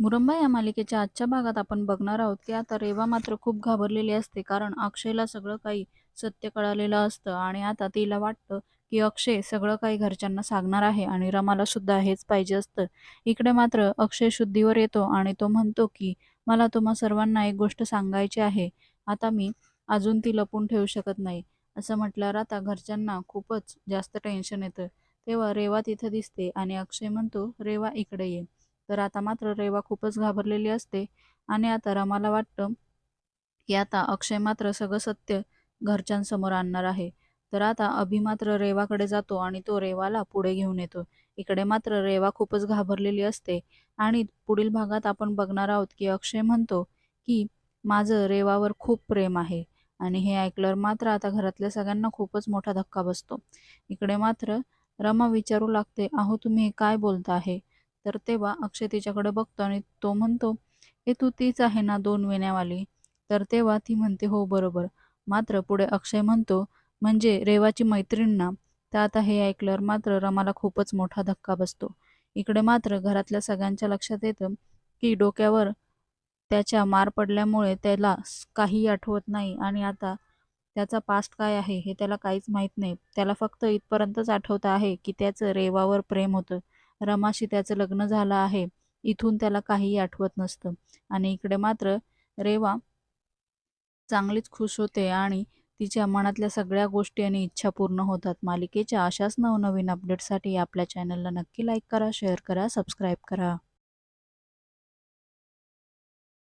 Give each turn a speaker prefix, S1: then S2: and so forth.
S1: मुरंबा या मालिकेच्या आजच्या भागात आपण बघणार आहोत की आता रेवा मात्र खूप घाबरलेली असते कारण अक्षयला सगळं काही सत्य कळालेलं असतं आणि आता तिला वाटतं की अक्षय सगळं काही घरच्यांना सांगणार आहे आणि रमाला सुद्धा हेच पाहिजे असतं. इकडे मात्र अक्षय शुद्धीवर येतो आणि तो म्हणतो की मला तुम्हा सर्वांना एक गोष्ट सांगायची आहे. आता मी अजून ती लपून ठेवू शकत नाही. असं म्हटल्यावर आता घरच्यांना खूपच जास्त टेन्शन येतं. तेव्हा रेवा तिथं दिसते आणि अक्षय म्हणतो रेवा इकडे ये. तर आता मात्र रेवा खूपच घाबरलेली असते आणि आता रमाला वाटतं की आता अक्षय मात्र सगळं सत्य घरच्यांसमोर आणणार आहे. तर आता अभि मात्र रेवाकडे जातो आणि तो रेवाला पुढे घेऊन येतो. इकडे मात्र रेवा खूपच घाबरलेली असते आणि पुढील भागात आपण बघणार आहोत की अक्षय म्हणतो की माझं रेवावर खूप प्रेम आहे आणि हे ऐकल्यावर मात्र आता घरातल्या सगळ्यांना खूपच मोठा धक्का बसतो. इकडे मात्र रमा विचारू लागते अहो तुम्ही काय बोलता आहे तर तेव्हा अक्षय तिच्याकडे बघतो आणि तो म्हणतो हे तू तीच आहे ना दोन वेण्यावाली? तर तेव्हा ती म्हणते हो बरोबर. मात्र पुढे अक्षय म्हणतो म्हणजे रेवाची मैत्रीण ना आता हे ऐकल्यावर मात्र रमाला खूपच मोठा धक्का बसतो. इकडे मात्र घरातल्या सगळ्यांच्या लक्षात येतं की डोक्यावर त्याच्या मार पडल्यामुळे त्याला काही काहीही आठवत नाही आणि आता त्याचा पास्ट काय आहे हे त्याला काहीच माहीत नाही. त्याला फक्त इथपर्यंतच आठवतं आहे की त्याचं रेवावर प्रेम होतं. रमाशी त्याचं लग्न झालं आहे. इथून त्याला काहीही आठवत नसतं. आणि इकडे मात्र रेवा चांगलीच खुश होते आणि तिच्या मनातल्या सगळ्या गोष्टी आणि इच्छा पूर्ण होतात. मालिकेच्या अशाच नवनवीन अपडेटसाठी आपल्या चॅनलला नक्की लाईक करा शेअर करा सबस्क्राईब करा.